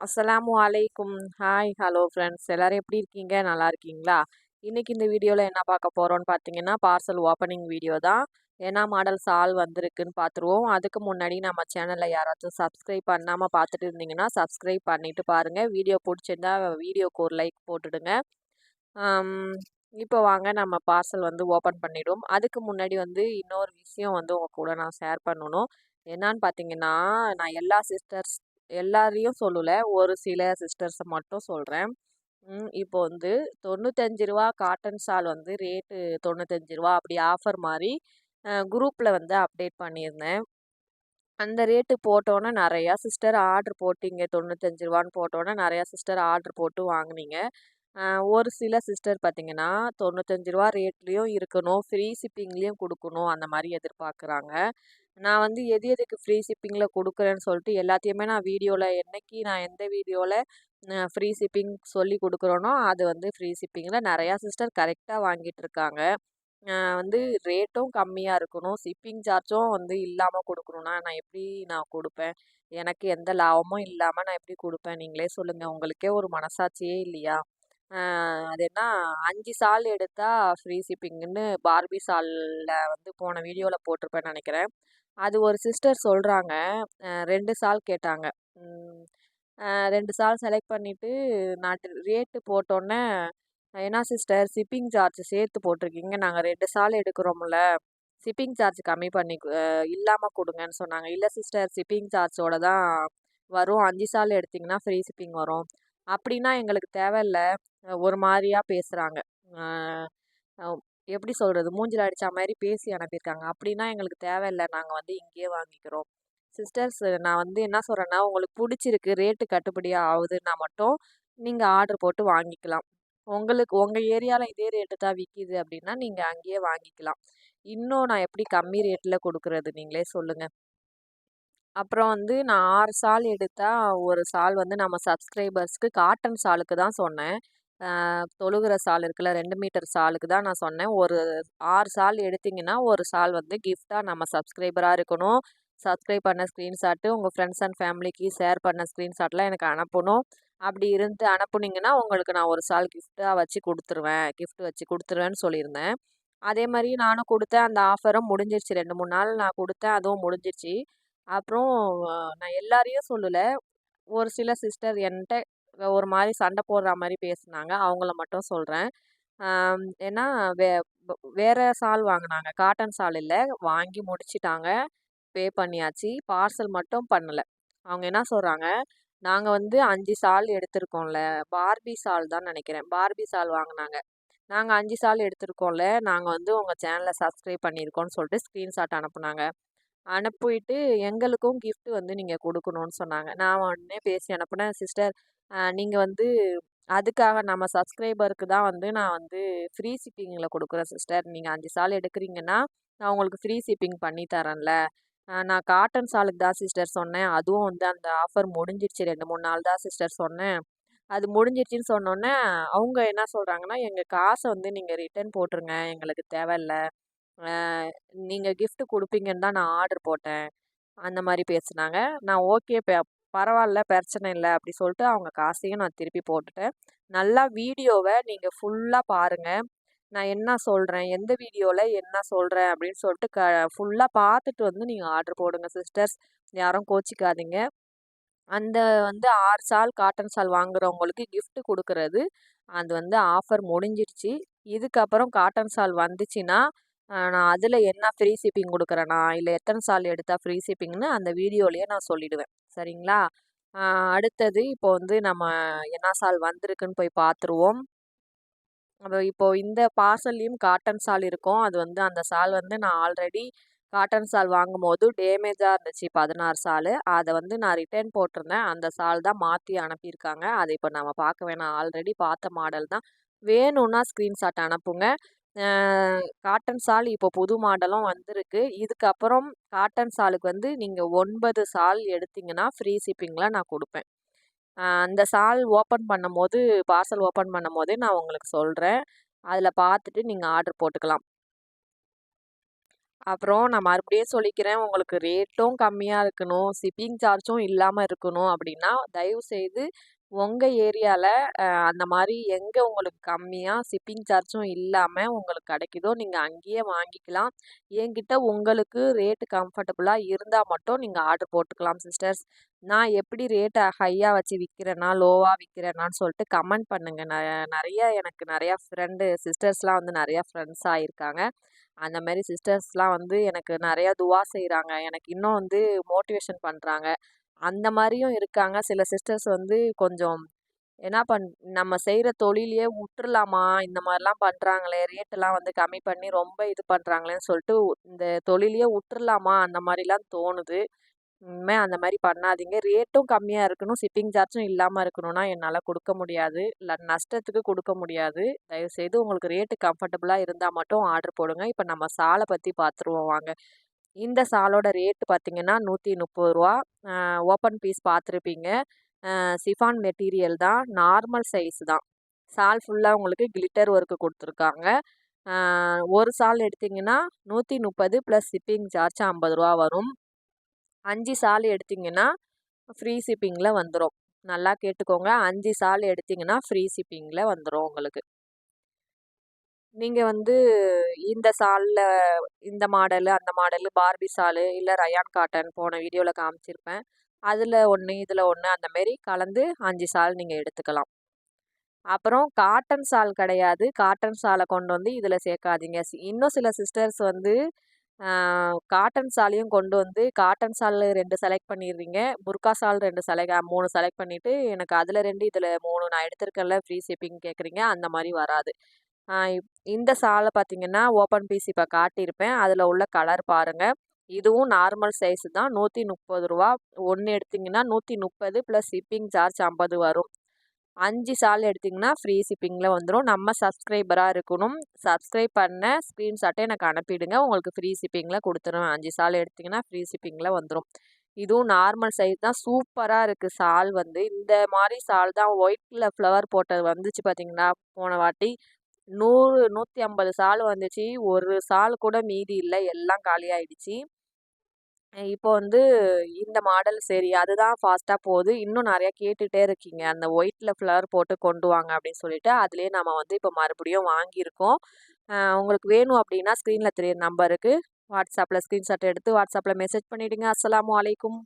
அஸ்ஸலாமு அலைக்கும். Hi hello friends. எல்லோரும் எப்படி இருக்கீங்க? நல்லா இருக்கீங்களா? இன்றைக்கி இந்த வீடியோவில் என்ன பார்க்க போகிறோன்னு பார்த்தீங்கன்னா பார்சல் ஓப்பனிங் வீடியோ தான். என்ன மாடல் சால் வந்திருக்குன்னு பார்த்துருவோம் அதுக்கு முன்னாடி நம்ம சேனலில் யாராச்சும் சப்ஸ்கிரைப் பண்ணாமல் பார்த்துட்டு இருந்தீங்கன்னா சப்ஸ்கிரைப் பண்ணிவிட்டு பாருங்கள் வீடியோ பிடிச்சிருந்தா வீடியோக்கு ஒரு லைக் போட்டுடுங்க. இப்போ வாங்க. நம்ம பார்சல் வந்து ஓப்பன் பண்ணிவிடுவோம் அதுக்கு முன்னாடி வந்து இன்னொரு விஷயம் வந்து உங்கள் கூட நான் ஷேர் பண்ணணும். என்னான்னு பார்த்தீங்கன்னா நான் எல்லா சிஸ்டர்ஸ் எல்லாரையும் சொல்லலை. ஒரு சில சிஸ்டர்ஸை மட்டும் சொல்கிறேன் இப்போ வந்து தொண்ணூத்தஞ்சு ரூபா காட்டன் ஷால் வந்து ரேட்டு தொண்ணூத்தஞ்சு ரூபா அப்படி ஆஃபர் மாதிரி குரூப்பில் வந்து அப்டேட் பண்ணியிருந்தேன். அந்த ரேட்டு போட்டோன்னே நிறையா சிஸ்டர் ஆர்ட்ரு போட்டிங்க தொண்ணூத்தஞ்சு ரூபான்னு போட்டோன்னே நிறையா சிஸ்டர் ஆர்ட்ரு போட்டு வாங்கினீங்க. ஒரு சில சிஸ்டர் பார்த்தீங்கன்னா தொண்ணூத்தஞ்சு ரூபா ரேட்லேயும் இருக்கணும் ஃப்ரீ ஷிப்பிங்லேயும் கொடுக்கணும் அந்த மாதிரி எதிர்பார்க்குறாங்க நான் வந்து எது எதுக்கு ஃப்ரீ ஷிப்பிங்கில் கொடுக்குறேன்னு சொல்லிட்டு எல்லாத்தையுமே நான் வீடியோவில் என்றைக்கு நான் எந்த வீடியோவில் ஃப்ரீ ஷிப்பிங் சொல்லி கொடுக்குறோனோ அது வந்து ஃப்ரீ ஷிப்பிங்கில் நிறையா சிஸ்டர் கரெக்டாக வாங்கிட்டு இருக்காங்க. வந்து ரேட்டும் கம்மியாக இருக்கணும் ஷிப்பிங் சார்ஜும் வந்து இல்லாமல் கொடுக்கணுன்னா நான் எப்படி நான் கொடுப்பேன்? எனக்கு எந்த லாபமும் இல்லாமல் நான் எப்படி கொடுப்பேன்? நீங்களே சொல்லுங்கள் உங்களுக்கே ஒரு மனசாட்சியே இல்லையா? அது என்ன அஞ்சு சால் எடுத்தால் ஃப்ரீ ஷிப்பிங்குன்னு பார்பி சாலில் வந்து போன வீடியோவில் போட்டிருப்பேன்னு நினைக்கிறேன். அது ஒரு சிஸ்டர் சொல்கிறாங்க ரெண்டு சால் கேட்டாங்க. ரெண்டு சால் செலக்ட் பண்ணிவிட்டு நான் ரேட்டு போட்டோன்னே என்ன சிஸ்டர் ஷிப்பிங் சார்ஜ் சேர்த்து போட்டிருக்கீங்க. நாங்கள் ரெண்டு சால் எடுக்கிறோம்ல. ஷிப்பிங் சார்ஜ் கம்மி பண்ணி இல்லாமல் கொடுங்கன்னு சொன்னாங்க. இல்லை சிஸ்டர் ஷிப்பிங் சார்ஜோட தான் வரும். அஞ்சு சால் எடுத்திங்கன்னா ஃப்ரீ ஷிப்பிங் வரும். அப்படின்னா எங்களுக்கு தேவையில்ல. ஒரு மாதிரியாக பேசுகிறாங்க எப்படி சொல்கிறது மூஞ்சில் அடித்த மாதிரி பேசி அனுப்பியிருக்காங்க. அப்படின்னா எங்களுக்கு தேவையில்லை. நாங்கள் வந்து இங்கேயே வாங்கிக்கிறோம். சிஸ்டர்ஸ் நான் வந்து என்ன சொல்கிறேன்னா உங்களுக்கு பிடிச்சிருக்கு ரேட்டு கட்டுப்படியாக ஆகுதுன்னா மட்டும் நீங்கள் ஆர்டர் போட்டு வாங்கிக்கலாம். உங்களுக்கு உங்கள் ஏரியாவில் இதே ரேட்டு தான் விற்கிது அப்படின்னா நீங்கள் அங்கேயே வாங்கிக்கலாம். இன்னும் நான் எப்படி கம்மி ரேட்டில் கொடுக்குறது? நீங்களே சொல்லுங்கள் அப்புறம் வந்து நான் ஆறு சால் எடுத்தால் ஒரு சால் வந்து நம்ம சப்ஸ்கிரைபர்ஸ்க்கு காட்டன் சாலுக்கு தான் சொன்னேன். தொழுகிற சால் இருக்குல்ல ரெண்டு மீட்டர் சாலுக்கு தான் நான் சொன்னேன். ஒரு ஆறு சால் எடுத்திங்கன்னா ஒரு சால் வந்து கிஃப்டாக நம்ம சப்ஸ்கிரைபராக இருக்கணும். சப்ஸ்கிரைப் பண்ண ஸ்க்ரீன்ஷாட்டு உங்கள் ஃப்ரெண்ட்ஸ் அண்ட் ஃபேமிலிக்கு ஷேர் பண்ண ஸ்க்ரீன்ஷாட்லாம் எனக்கு அனுப்பணும். அப்படி இருந்து அனுப்புனீங்கன்னா உங்களுக்கு நான் ஒரு சால் கிஃப்ட்டாக வச்சு கொடுத்துருவேன். கிஃப்ட் வச்சு கொடுத்துருவேன்னு சொல்லியிருந்தேன். அதே மாதிரி நானும் கொடுத்தேன். அந்த ஆஃபரும் முடிஞ்சிருச்சு. ரெண்டு மூணு நாள் நான் கொடுத்தேன். அதுவும் முடிஞ்சிருச்சு. அப்புறம் நான் எல்லாரையும் சொல்லலை. ஒரு சில சிஸ்டர் என்கிட்ட ஒரு மாதிரி சண்டை போடுற மாதிரி பேசுனாங்க. அவங்கள மட்டும் சொல்கிறேன் ஏன்னா வே வேறு சால் வாங்கினாங்க. காட்டன் சால் இல்லை. வாங்கி முடிச்சிட்டாங்க. பே பண்ணியாச்சு. பார்சல் மட்டும் பண்ணலை. அவங்க என்ன சொல்கிறாங்க நாங்கள் வந்து அஞ்சு சால் எடுத்திருக்கோம்ல. பார்பி சால் தான் நினைக்கிறேன். பார்பி சால் வாங்கினாங்க. நாங்கள் அஞ்சு சால் எடுத்திருக்கோம்ல. நாங்கள் வந்து உங்கள் சேனலை சப்ஸ்கிரைப் பண்ணியிருக்கோன்னு சொல்லிட்டு ஸ்க்ரீன்ஷாட் அனுப்புனாங்க. அனுப்பிட்டு எங்களுக்கும் கிஃப்ட் வந்து நீங்கள் கொடுக்கணுன்னு சொன்னாங்க. நான் உடனே பேசி அனுப்புனேன் சிஸ்டர் நீங்கள் வந்து அதுக்காக நம்ம சப்ஸ்கிரைபருக்கு தான் வந்து நான் வந்து ஃப்ரீ ஷிப்பிங்கில் கொடுக்குறேன் சிஸ்டர் நீங்கள் அஞ்சு சால் எடுக்கிறீங்கன்னா நான் உங்களுக்கு ஃப்ரீ ஷிப்பிங் பண்ணி தரேன்ல. நான் காட்டன் சாலுக்கு தான் சிஸ்டர் சொன்னேன். அதுவும் வந்து அந்த ஆஃபர் முடிஞ்சிருச்சு ரெண்டு மூணு நாள் தான் சிஸ்டர் சொன்னேன். அது முடிஞ்சிருச்சுன்னு சொன்னோன்னே அவங்க என்ன சொல்கிறாங்கன்னா எங்கள் காசை வந்து நீங்கள் ரிட்டர்ன் போட்டுருங்க எங்களுக்கு தேவையில்ல. நீங்கள் கிஃப்ட் கொடுப்பீங்கன்னு தான் நான் ஆர்டர் போட்டேன். அந்த மாதிரி பேசுனாங்க. நான் ஓகே பரவாயில்ல பிரச்சனை இல்லை அப்படி சொல்லிட்டு அவங்க காசையும் நான் திருப்பி போட்டுட்டேன். நல்லா வீடியோவை நீங்கள் ஃபுல்லாக பாருங்கள் நான் என்ன சொல்கிறேன் எந்த வீடியோவில் என்ன சொல்கிறேன் அப்படின்னு சொல்லிட்டு க ஃபுல்லாக பார்த்துட்டு வந்து நீங்கள் ஆர்டர் போடுங்க சிஸ்டர்ஸ் யாரும் கோச்சிக்காதீங்க. அந்த வந்து ஆறு சால் காட்டன் சால் வாங்குறவங்களுக்கு கிஃப்ட் கொடுக்கறது அது வந்து ஆஃபர் முடிஞ்சிருச்சு இதுக்கப்புறம் காட்டன் சால் வந்துச்சுன்னா நான் அதில் என்ன ஃப்ரீ ஷிப்பிங் கொடுக்குறேனா இல்லை எத்தனை சால் எடுத்தால் ஃப்ரீ ஷிப்பிங்னு அந்த வீடியோலேயே நான் சொல்லிவிடுவேன் சரிங்களா? அடுத்தது இப்போ வந்து நம்ம என்ன சால் வந்திருக்குன்னு போய் பார்த்துருவோம் அப்போ இப்போது இந்த பார்சல்லையும் காட்டன் சால் இருக்கும். அது வந்து அந்த சால் வந்து நான் ஆல்ரெடி காட்டன் சால் வாங்கும் போது டேமேஜாக இருந்துச்சு பதினாறு சால். அதை வந்து நான் ரிட்டர்ன் போட்டிருந்தேன். அந்த சால் தான் மாற்றி அனுப்பியிருக்காங்க. அதை இப்போ நம்ம பார்க்க வேணாம். ஆல்ரெடி பார்த்த மாடல் தான். வேணும்னா ஸ்க்ரீன்ஷாட் அனுப்புங்க. காட்டன் சால் இப்போ புது மாடலும் வந்திருக்கு. இதுக்கப்புறம் காட்டன் சாலுக்கு வந்து நீங்கள் ஒன்பது சால் எடுத்திங்கன்னா ஃப்ரீ ஷிப்பிங்கில் நான் கொடுப்பேன். அந்த சால் ஓப்பன் பண்ணும் போது பார்சல் ஓப்பன் பண்ணும் போதே நான் உங்களுக்கு சொல்கிறேன் அதில் பார்த்துட்டு நீங்கள் ஆர்டர் போட்டுக்கலாம். அப்புறம் நான் மறுபடியும் சொல்லிக்கிறேன் உங்களுக்கு ரேட்டும் கம்மியாக இருக்கணும் ஷிப்பிங் சார்ஜும் இல்லாமல் இருக்கணும் அப்படின்னா தயவுசெய்து உங்கள் ஏரியாவில் அந்த மாதிரி எங்கே உங்களுக்கு கம்மியாக ஷிப்பிங் சார்ஜும் இல்லாமல் உங்களுக்கு கிடைக்குதோ நீங்கள் அங்கேயே வாங்கிக்கலாம். என்கிட்ட உங்களுக்கு ரேட்டு கம்ஃபர்டபுளாக இருந்தால் மட்டும் நீங்கள் ஆர்டர் போட்டுக்கலாம் சிஸ்டர்ஸ். நான் எப்படி ரேட்டை ஹையாக வச்சு விற்கிறேன்னா லோவாக விற்கிறேன்னான்னு சொல்லிட்டு கமெண்ட் பண்ணுங்கள் ந நிறைய எனக்கு நிறையா ஃப்ரெண்டு சிஸ்டர்ஸ்லாம் வந்து நிறையா ஃப்ரெண்ட்ஸ் ஆகியிருக்காங்க அந்த மாதிரி சிஸ்டர்ஸ்லாம் வந்து எனக்கு நிறையா துவா செய்கிறாங்க எனக்கு இன்னும் வந்து மோட்டிவேஷன் பண்ணுறாங்க அந்த மாதிரியும் இருக்காங்க. சில சிஸ்டர்ஸ் வந்து கொஞ்சம் என்ன பண் நம்ம செய்கிற தொழிலையே விட்டுறலாமா? இந்த மாதிரிலாம் பண்ணுறாங்களே ரேட்டெல்லாம் வந்து கம்மி பண்ணி ரொம்ப இது பண்ணுறாங்களேன்னு சொல்லிட்டு இந்த தொழிலையே விட்டுறலாமா? அந்த மாதிரிலாம் தோணுது. இனிமேல் அந்த மாதிரி பண்ணாதீங்க. ரேட்டும் கம்மியாக இருக்கணும். ஷிப்பிங் சார்ஜும் இல்லாமல் இருக்கணும்னா என்னால் கொடுக்க முடியாது. இல்லை நஷ்டத்துக்கு கொடுக்க முடியாது. தயவுசெய்து உங்களுக்கு ரேட்டு கம்ஃபர்டபுளாக இருந்தால் மட்டும் ஆர்டர் போடுங்க. இப்போ நம்ம சாலை பற்றி பார்த்துருவோம் வாங்க. இந்த சாலோட ரேட்டு பார்த்தீங்கன்னா நூற்றி முப்பது ரூபா. ஓப்பன் பீஸ் பார்த்துருப்பீங்க. சிஃபான் மெட்டீரியல் தான். நார்மல் சைஸ் தான். சால் ஃபுல்லாக உங்களுக்கு கிளிட்டர் ஒர்க்கு கொடுத்துருக்காங்க. ஒரு சால் எடுத்திங்கன்னா நூற்றி முப்பது ப்ளஸ் ஷிப்பிங் சார்ஜ் ஐம்பது ரூபா வரும். அஞ்சு சால் எடுத்திங்கன்னா ஃப்ரீ ஷிப்பிங்கில் வந்துடும் நல்லா கேட்டுக்கோங்க. அஞ்சு சால் எடுத்திங்கன்னா ஃப்ரீ ஷிப்பிங்கில் வந்துடும் உங்களுக்கு. நீங்கள் வந்து இந்த சாலில் இந்த மாடலு அந்த மாடலு பார்பி சாலு இல்லை ரயான் காட்டன் போன வீடியோவில் காமிச்சிருப்பேன். அதில் ஒன்று இதில் ஒன்று அந்தமாரி கலந்து அஞ்சு சால் நீங்கள் எடுத்துக்கலாம். அப்புறம் காட்டன் சால் கிடையாது. காட்டன் சாலை கொண்டு வந்து இதில் சேர்க்காதீங்க. இன்னும் சில சிஸ்டர்ஸ் வந்து காட்டன் சாலையும் கொண்டு வந்து காட்டன் சால் ரெண்டு செலக்ட் பண்ணிடுறீங்க. புர்கா சால் ரெண்டு செலக்ட் மூணு செலக்ட் பண்ணிவிட்டு எனக்கு அதில் ரெண்டு இதில் மூணு நான் எடுத்திருக்கேன்ல ஃப்ரீ ஷிப்பிங் கேட்குறீங்க அந்த மாதிரி வராது. இந்த சாலை பார்த்தீங்கன்னா ஓப்பன் பீஸ் இப்போ காட்டியிருப்பேன். அதில் உள்ள கலர் பாருங்கள் இதுவும் நார்மல் சைஸு தான். நூற்றி முப்பது ரூபா. ஒன்று எடுத்திங்கன்னா நூற்றி முப்பது ப்ளஸ் ஷிப்பிங் சார்ஜ் ஐம்பது வரும். அஞ்சு சால் எடுத்திங்கன்னா ஃப்ரீ ஷிப்பிங்கில் வந்துடும் நம்ம சப்ஸ்கிரைபராக இருக்கணும். சப்ஸ்கிரைப் பண்ண ஸ்க்ரீன்ஷாட்டை எனக்கு அனுப்பிடுங்க. உங்களுக்கு ஃப்ரீ ஷிப்பிங்கில் கொடுத்துருவேன். அஞ்சு சால் எடுத்திங்கன்னா ஃப்ரீ ஷிப்பிங்கில் வந்துடும் இதுவும் நார்மல் சைஸ் தான். சூப்பராக இருக்குது சால் வந்து. இந்த மாதிரி சால் தான். ஒயிட்டில் ஃப்ளவர் போட்டது வந்துச்சு பார்த்தீங்கன்னா போன வாட்டி. நூறு நூற்றி ஐம்பது சால் வந்துச்சு. ஒரு சால் கூட மீதி இல்லை. எல்லாம் காலியாகிடுச்சு இப்போ வந்து இந்த மாடல் சரி அதுதான் ஃபாஸ்ட்டாக போகுது. இன்னும் நிறையா கேட்டுகிட்டே இருக்கீங்க. அந்த ஒயிட்டில் ஃப்ளவர் போட்டு கொண்டு வாங்க அப்படின்னு சொல்லிட்டு அதுலேயே நம்ம வந்து இப்போ மறுபடியும் வாங்கியிருக்கோம். உங்களுக்கு வேணும் அப்படின்னா ஸ்க்ரீனில் தெரியுற நம்பருக்கு வாட்ஸ்அப்பில் ஸ்க்ரீன்ஷாட் எடுத்து வாட்ஸ்அப்பில் மெசேஜ் பண்ணிவிடுங்க அஸ்லாம் வலைக்கும்